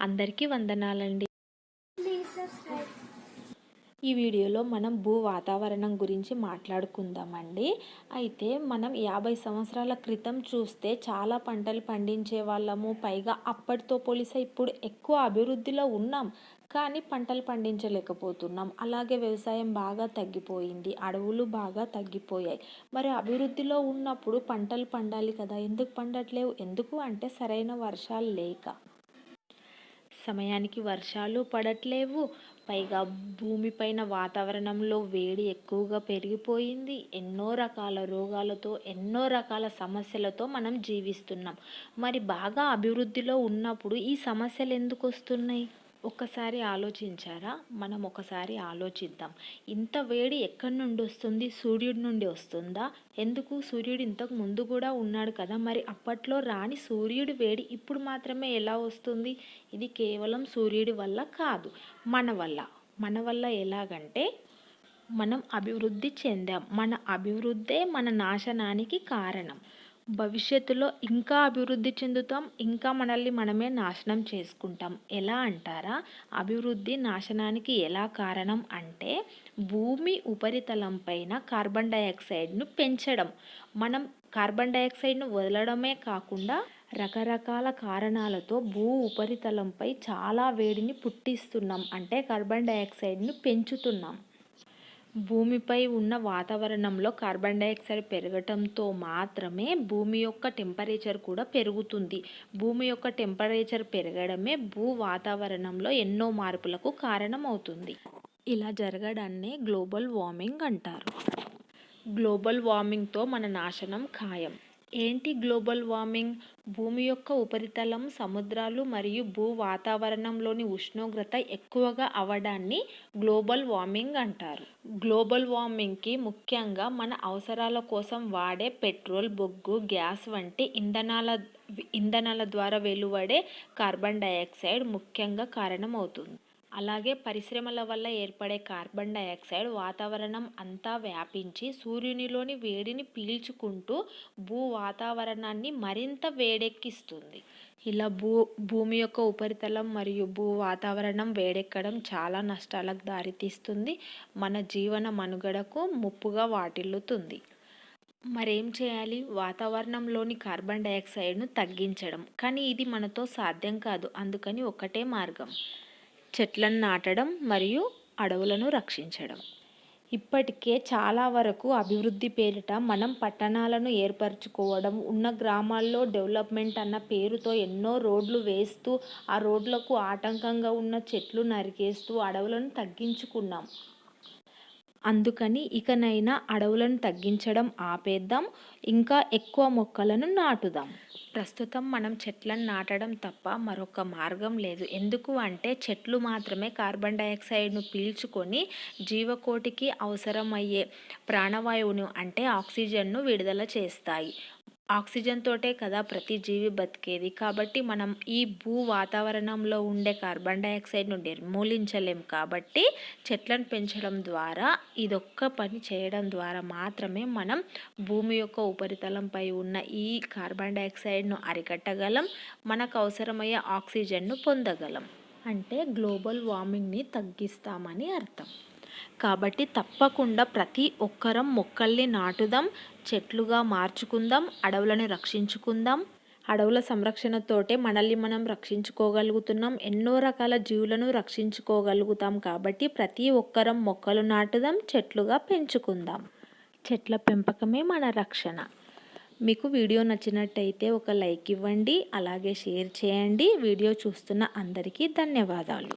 అందరికీ వందనాలండి. ఈ వీడియోలో మనం భూ వాతావరణం గురించి మాట్లాడుకుందామండి. అయితే మనం యాభై సంవత్సరాల క్రితం చూస్తే చాలా పంటలు పండించే వాళ్ళము పైగా అప్పటితో పోలిస్తే ఇప్పుడు ఎక్కువ అభివృద్ధిలో ఉన్నాం. కానీ పంటలు పండించలేకపోతున్నాం. అలాగే వ్యవసాయం బాగా తగ్గిపోయింది అడవులు బాగా తగ్గిపోయాయి. మరి అభివృద్ధిలో ఉన్నప్పుడు పంటలు పండాలి కదా ఎందుకు పండట్లేవు? ఎందుకు అంటే సరైన వర్షాలు లేక. సమయానికి వర్షాలు పడట్లేవు. పైగా భూమిపైన వాతావరణంలో వేడి ఎక్కువగా పెరిగిపోయింది. ఎన్నో రకాల రోగాలతో ఎన్నో రకాల సమస్యలతో మనం జీవిస్తున్నాం. మరి బాగా అభివృద్ధిలో ఉన్నప్పుడు ఈ సమస్యలు ఎందుకు వస్తున్నాయి? ఒక్కసారి ఆలోచించారా? మనం ఒకసారి ఆలోచిద్దాం. ఇంత వేడి ఎక్కడి నుండి వస్తుంది? సూర్యుడి నుండి వస్తుందా? ఎందుకు? సూర్యుడు ఇంతకు ముందు కూడా ఉన్నాడు కదా. మరి అప్పట్లో రాని సూర్యుడి వేడి ఇప్పుడు మాత్రమే ఎలా వస్తుంది? ఇది కేవలం సూర్యుడి వల్ల కాదు. మన వల్ల. మన వల్ల ఎలాగంటే మనం అభివృద్ధి చెందాం. మన అభివృద్ధే మన నాశనానికి కారణం. భవిష్యత్తులో ఇంకా అభివృద్ధి చెందుతాం ఇంకా మనల్ని మనమే నాశనం చేసుకుంటాం. ఎలా అంటారా? అభివృద్ధి నాశనానికి ఎలా కారణం అంటే భూమి ఉపరితలం పైన కార్బన్ డైఆక్సైడ్ను పెంచడం. మనం కార్బన్ డైఆక్సైడ్ను వదలడమే కాకుండా రకరకాల కారణాలతో భూ ఉపరితలంపై చాలా వేడిని పుట్టిస్తున్నాం. అంటే కార్బన్ డైఆక్సైడ్ను పెంచుతున్నాం. భూమిపై ఉన్న వాతావరణంలో కార్బన్ డైఆక్సైడ్ పెరగటంతో మాత్రమే భూమి యొక్క టెంపరేచర్ కూడా పెరుగుతుంది. భూమి యొక్క టెంపరేచర్ పెరగడమే భూ వాతావరణంలో ఎన్నో మార్పులకు కారణమవుతుంది. ఇలా జరగడాన్నే గ్లోబల్ వార్మింగ్ అంటారు. గ్లోబల్ వార్మింగ్తో మన నాశనం ఖాయం. ఏంటి గ్లోబల్ వార్మింగ్? భూమి యొక్క ఉపరితలం సముద్రాలు మరియు భూ వాతావరణంలోని ఉష్ణోగ్రత ఎక్కువగా అవడాన్ని గ్లోబల్ వార్మింగ్ అంటారు. గ్లోబల్ వార్మింగ్కి ముఖ్యంగా మన అవసరాల కోసం వాడే పెట్రోల్ బొగ్గు గ్యాస్ వంటి ఇంధనాల ఇంధనాల ద్వారా వెలువడే కార్బన్ డైఆక్సైడ్ ముఖ్యంగా కారణమవుతుంది. అలాగే పరిశ్రమల వల్ల ఏర్పడే కార్బన్ డైఆక్సైడ్ వాతావరణం అంతా వ్యాపించి సూర్యునిలోని వేడిని పీల్చుకుంటూ భూ వాతావరణాన్ని మరింత వేడెక్కిస్తుంది. ఇలా భూ భూమి యొక్క ఉపరితలం మరియు భూ వాతావరణం వేడెక్కడం చాలా నష్టాలకు దారితీస్తుంది. మన జీవన మనుగడకు ముప్పుగా వాటిల్లుతుంది. మరేం చేయాలి? వాతావరణంలోని కార్బన్ డైఆక్సైడ్ను తగ్గించడం. కానీ ఇది మనతో సాధ్యం కాదు. అందుకని ఒకటే మార్గం. చెట్లను నాటడం మరియు అడవులను రక్షించడం. ఇప్పటికే చాలా వరకు అభివృద్ధి పేరిట మనం పట్టణాలను ఏర్పరచుకోవడం ఉన్న గ్రామాల్లో డెవలప్మెంట్ అన్న పేరుతో ఎన్నో రోడ్లు వేస్తూ ఆ రోడ్లకు ఆటంకంగా ఉన్న చెట్లు నరికేస్తూ అడవులను తగ్గించుకున్నాం. అందుకని ఇకనైనా అడవులను తగ్గించడం ఆపేద్దాం ఇంకా ఎక్కువ మొక్కలను నాటుదాం. ప్రస్తుతం మనం చెట్లను నాటడం తప్ప మరొక మార్గం లేదు. ఎందుకు అంటే చెట్లు మాత్రమే కార్బన్ డైఆక్సైడ్ను పీల్చుకొని జీవకోటికి అవసరమయ్యే ప్రాణవాయువును అంటే ఆక్సిజన్ను విడుదల చేస్తాయి. ఆక్సిజన్ తోటే కదా ప్రతి జీవి బతికేది. కాబట్టి మనం ఈ భూ వాతావరణంలో ఉండే కార్బన్ డైఆక్సైడ్ను నిర్మూలించలేం. కాబట్టి చెట్లను పెంచడం ద్వారా ఇదొక్క పని చేయడం ద్వారా మాత్రమే మనం భూమి యొక్క ఉపరితలంపై ఉన్న ఈ కార్బన్ డైఆక్సైడ్ను అరికట్టగలం. మనకు అవసరమయ్యే ఆక్సిజన్ను పొందగలం. అంటే గ్లోబల్ వార్మింగ్ని తగ్గిస్తామని అర్థం. కాబట్టి తప్పకుండా ప్రతి ఒక్కరం మొక్కల్ని నాటుదాం చెట్లుగా మార్చుకుందాం అడవులను రక్షించుకుందాం. అడవుల సంరక్షణతోటే మనల్ని మనం రక్షించుకోగలుగుతున్నాం. ఎన్నో రకాల జీవులను రక్షించుకోగలుగుతాం కాబట్టి ప్రతి ఒక్కరం మొక్కలు నాటుదాం చెట్లుగా పెంచుకుందాం. చెట్ల పెంపకమే మన రక్షణ. మీకు వీడియో నచ్చినట్టయితే ఒక లైక్ ఇవ్వండి అలాగే షేర్ చేయండి. వీడియో చూస్తున్న అందరికీ ధన్యవాదాలు.